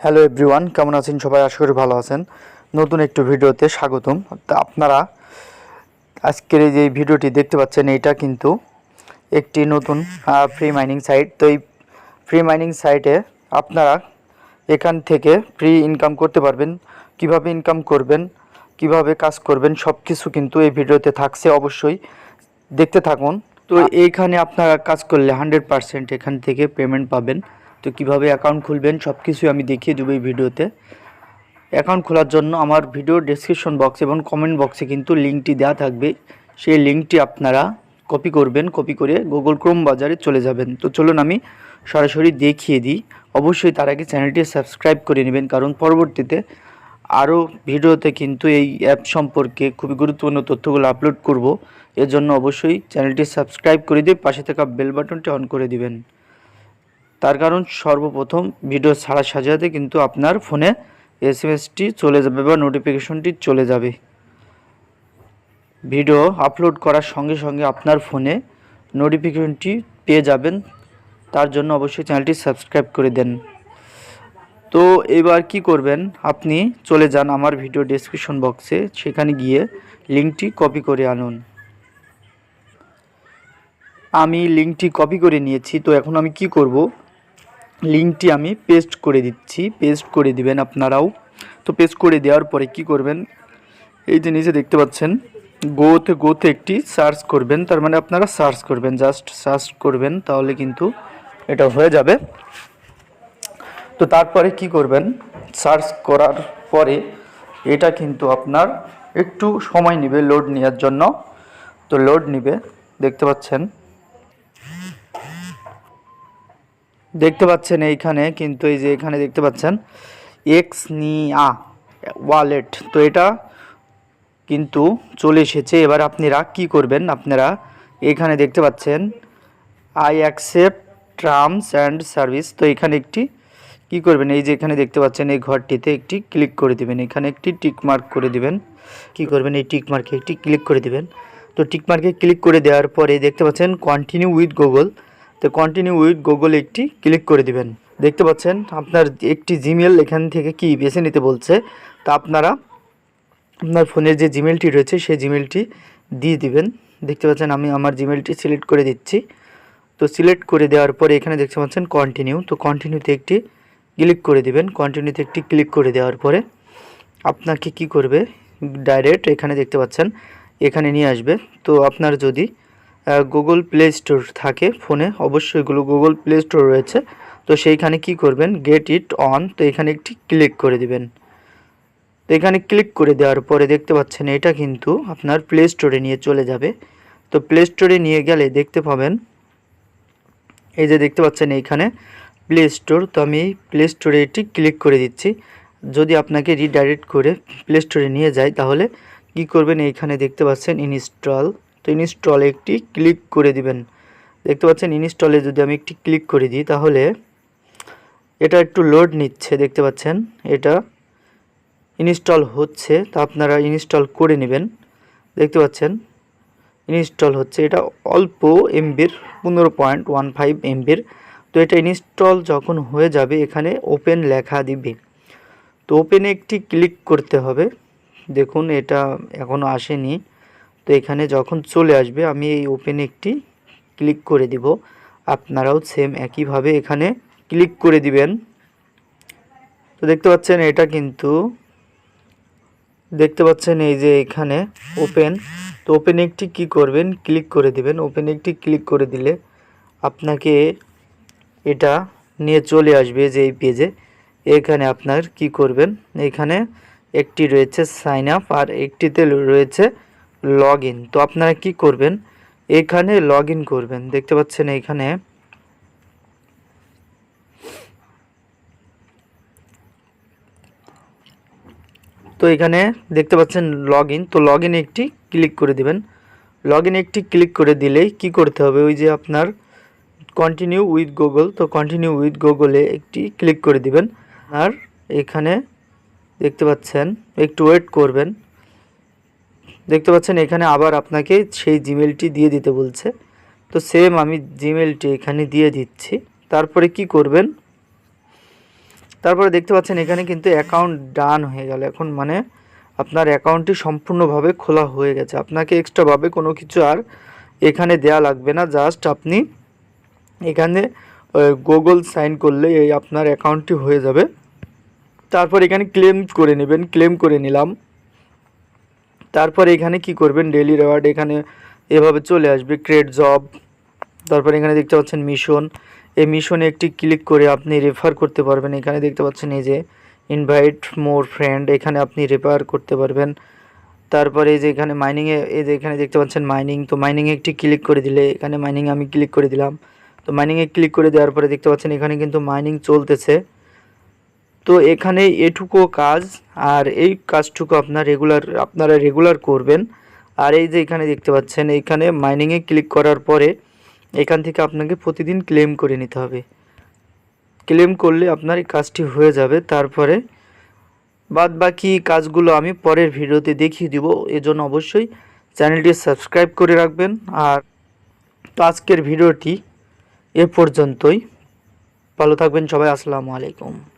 Hello everyone কেমন আছেন সবাই? আশা করি ভালো আছেন। নতুন একটু ভিডিওতে স্বাগতম। আপনারা আজকের এই যে ভিডিওটি দেখতে পাচ্ছেন এটা কিন্তু একটি নতুন ফ্রি মাইনিং সাইট তো এই ফ্রি মাইনিং সাইটে আপনারা এখান থেকে ফ্রি ইনকাম করতে পারবেন। কীভাবে ইনকাম করবেন কীভাবে কাজ করবেন সব কিছু কিন্তু এই ভিডিওতে থাকছে। অবশ্যই দেখতে থাকুন। তো এইখানে আপনারা কাজ করলে হান্ড্রেড পারসেন্ট এখান থেকে পেমেন্ট পাবেন। তো কীভাবে অ্যাকাউন্ট খুলবেন সব কিছুই আমি দেখিয়ে দেবো এই ভিডিওতে। অ্যাকাউন্ট খোলার জন্য আমার ভিডিও ডেসক্রিপশন বক্স এবং কমেন্ট বক্সে কিন্তু লিঙ্কটি দেওয়া থাকবে। সেই লিঙ্কটি আপনারা কপি করবেন কপি করে গুগল ক্রোম বাজারে চলে যাবেন। তো চলুন আমি সরাসরি দেখিয়ে দিই। অবশ্যই তার আগে চ্যানেলটি সাবস্ক্রাইব করে নেবেন, কারণ পরবর্তীতে আরও ভিডিওতে কিন্তু এই অ্যাপ সম্পর্কে খুবই গুরুত্বপূর্ণ তথ্যগুলো আপলোড করব। এর জন্য অবশ্যই চ্যানেলটি সাবস্ক্রাইব করে দিয়ে পাশে থাকা বেল বাটনটি অন করে দিবেন। তার কারণ সর্বপ্রথম ভিডিও ছাড়া সাজাতে কিন্তু আপনার ফোনে এস এম এসটি চলে যাবে বা নোটিফিকেশনটি চলে যাবে। ভিডিও আপলোড করার সঙ্গে সঙ্গে আপনার ফোনে নোটিফিকেশনটি পেয়ে যাবেন। তার জন্য অবশ্যই চ্যানেলটি সাবস্ক্রাইব করে দেন। তো এবার কি করবেন? আপনি চলে যান আমার ভিডিও ডেসক্রিপশন বক্সে সেখানে গিয়ে লিঙ্কটি কপি করে আনুন। আমি লিঙ্কটি কপি করে নিয়েছি। তো এখন আমি কি করব? লিঙ্কটি আমি পেস্ট করে দিচ্ছি, পেস্ট করে দিবেন আপনারাও। তো পেস্ট করে দেওয়ার পরে কি করবেন? এই যে নিচে দেখতে পাচ্ছেন, গোতে গোতে একটি সার্চ করবেন, তার মানে আপনারা সার্চ করবেন, জাস্ট সার্চ করবেন, তাহলে কিন্তু এটা হয়ে যাবে। তো তারপরে কি করবেন? সার্চ করার পরে এটা কিন্তু আপনার একটু সময় নেবে লোড নেওয়ার জন্য। তো লোড নেবে, দেখতে পাচ্ছেন দেখতে পাচ্ছেন এইখানে, কিন্তু এই যে এখানে দেখতে পাচ্ছেন এক্স নিয়া ওয়ালেট তো এটা কিন্তু চলে এসেছে। এবার আপনারা কি করবেন? আপনারা এখানে দেখতে পাচ্ছেন I accept terms and service তো এখানে একটি কি করবেন? এই যে এখানে দেখতে পাচ্ছেন, এই ঘরটিতে একটি ক্লিক করে দিবেন। এখানে একটি টিক মার্ক করে দিবেন। কি করবেন? এই টিক মার্কে একটি ক্লিক করে দিবেন। তো টিক মার্কে ক্লিক করে দেওয়ার পরে দেখতে পাচ্ছেন কন্টিনিউ উইথ গুগল তো কন্টিনিউ উইথ গুগল একটি ক্লিক করে দিবেন। দেখতে পাচ্ছেন, আপনার একটি জিমেল এখান থেকে কি বেছে নিতে বলছে, তা আপনারা আপনার ফোনের যে জিমেলটি রয়েছে, সেই জিমেলটি দিয়ে দিবেন। দেখতে পাচ্ছেন, আমি আমার জিমেলটি সিলেক্ট করে দিচ্ছি। তো সিলেক্ট করে দেওয়ার পরে এখানে দেখতে পাচ্ছেন কন্টিনিউ তো কন্টিনিউতে একটি ক্লিক করে দিবেন। কন্টিনিউতে একটি ক্লিক করে দেওয়ার পরে আপনাকে কি করবে ডাইরেক্ট এখানে দেখতে পাচ্ছেন, এখানে নিয়ে আসবে। তো আপনার যদি গুগল প্লে স্টোর থাকে ফোনে, অবশ্যই এগুলো গুগল প্লে স্টোর রয়েছে। তো সেইখানে কি করবেন? গেট ইট অন তো এখানে একটি ক্লিক করে দিবেন। তো এখানে ক্লিক করে দেওয়ার পরে দেখতে পাচ্ছেন এটা কিন্তু আপনার প্লে স্টোরে নিয়ে চলে যাবে। তো প্লে স্টোরে নিয়ে গেলে দেখতে পাবেন, এই যে দেখতে পাচ্ছেন এইখানে প্লে স্টোর তো আমি প্লে স্টোরে এটি ক্লিক করে দিচ্ছি। যদি আপনাকে রিডাইরেক্ট করে প্লে স্টোরে নিয়ে যায়, তাহলে কি করবেন? এইখানে দেখতে পাচ্ছেন ইনস্টল তো ইনস্টলে একটি ক্লিক করে দিবেন। দেখতে পাচ্ছেন ইনস্টলে যদি আমি একটি ক্লিক করে দিই, তাহলে এটা একটু লোড নিচ্ছে, দেখতে পাচ্ছেন। এটা ইনস্টল হচ্ছে, তা আপনারা ইনস্টল করে নেবেন। দেখতে পাচ্ছেন ইনস্টল হচ্ছে। এটা অল্প এমবির পনেরো পয়েন্ট ওয়ান ফাইভ এমবির তো এটা ইনস্টল যখন হয়ে যাবে, এখানে ওপেন লেখা দিবে। তো ওপেনে একটি ক্লিক করতে হবে। দেখুন, এটা এখনও আসেনি। তো এখানে যখন চলে আসবে, আমি এই ওপেনে একটি ক্লিক করে দিব। আপনারাও সেম একইভাবে এখানে ক্লিক করে দিবেন। তো দেখতে পাচ্ছেন, এটা কিন্তু দেখতে পাচ্ছেন এই যে এখানে ওপেন তো ওপেনে একটি কি করবেন? ক্লিক করে দিবেন। ওপেনে একটি ক্লিক করে দিলে আপনাকে এটা নিয়ে চলে আসবে যে এই পেজে এখানে আপনার কি করবেন? এখানে একটি রয়েছে সাইন আপ আর একটিতে রয়েছে লগ ইন তো আপনারা কি করবেন? এখানে লগ ইন করবেন। দেখতে পাচ্ছেন এখানে তো এখানে দেখতে পাচ্ছেন লগ তো লগ একটি ক্লিক করে দিবেন। লগ একটি ক্লিক করে দিলেই কি করতে হবে? ওই যে আপনার কন্টিনিউ উইথ গুগল তো কন্টিনিউ উইথ গুগলে একটি ক্লিক করে দিবেন। আর এখানে দেখতে পাচ্ছেন, একটু ওয়েট করবেন। দেখতে পাচ্ছেন এখানে আবার আপনাকে সেই জিমেলটি দিয়ে দিতে বলছে। তো সেম আমি জিমেলটি এখানে দিয়ে দিচ্ছি। তারপরে কি করবেন? তারপরে দেখতে পাচ্ছেন এখানে কিন্তু অ্যাকাউন্ট ডান হয়ে গেল। এখন মানে আপনার অ্যাকাউন্টটি সম্পূর্ণভাবে খোলা হয়ে গেছে। আপনাকে এক্সট্রাভাবে কোনো কিছু আর এখানে দেয়া লাগবে না। জাস্ট আপনি এখানে গুগল সাইন করলে এই আপনার অ্যাকাউন্টটি হয়ে যাবে। তারপর এখানে ক্লেম করে নেবেন। ক্লেম করে নিলাম। তারপর এখানে কি করবেন? ডেলি রেওয়ার্ড এখানে এভাবে চলে আসবে। ক্রিয়েট জব তারপর এখানে দেখতে পাচ্ছেন মিশন এই মিশনে একটি ক্লিক করে আপনি রেফার করতে পারবেন। এখানে দেখতে পাচ্ছেন এই যে ইনভাইট মোর ফ্রেন্ড এখানে আপনি রেফার করতে পারবেন। তারপরে এই যে এখানে মাইনিংয়ে এই যে এখানে দেখতে পাচ্ছেন মাইনিং তো মাইনিংয়ে একটি ক্লিক করে দিলে, এখানে মাইনিং আমি ক্লিক করে দিলাম। তো মাইনিংয়ে ক্লিক করে দেওয়ার পরে দেখতে পাচ্ছেন এখানে কিন্তু মাইনিং চলতেছে। তো এখানে এটুকু কাজ, আর এই কাজটুকু আপনার রেগুলার আপনারা রেগুলার করবেন। আর এই যে এখানে দেখতে পাচ্ছেন এইখানে মাইনিংয়ে ক্লিক করার পরে এখান থেকে আপনাকে প্রতিদিন ক্লেম করে নিতে হবে। ক্লেম করলে আপনার এই কাজটি হয়ে যাবে। তারপরে বাদ বাকি কাজগুলো আমি পরের ভিডিওতে দেখিয়ে দিব। এজন্য অবশ্যই চ্যানেলটি সাবস্ক্রাইব করে রাখবেন। আর তো আজকের ভিডিওটি এ পর্যন্তই। ভালো থাকবেন সবাই। আসসালামু আলাইকুম।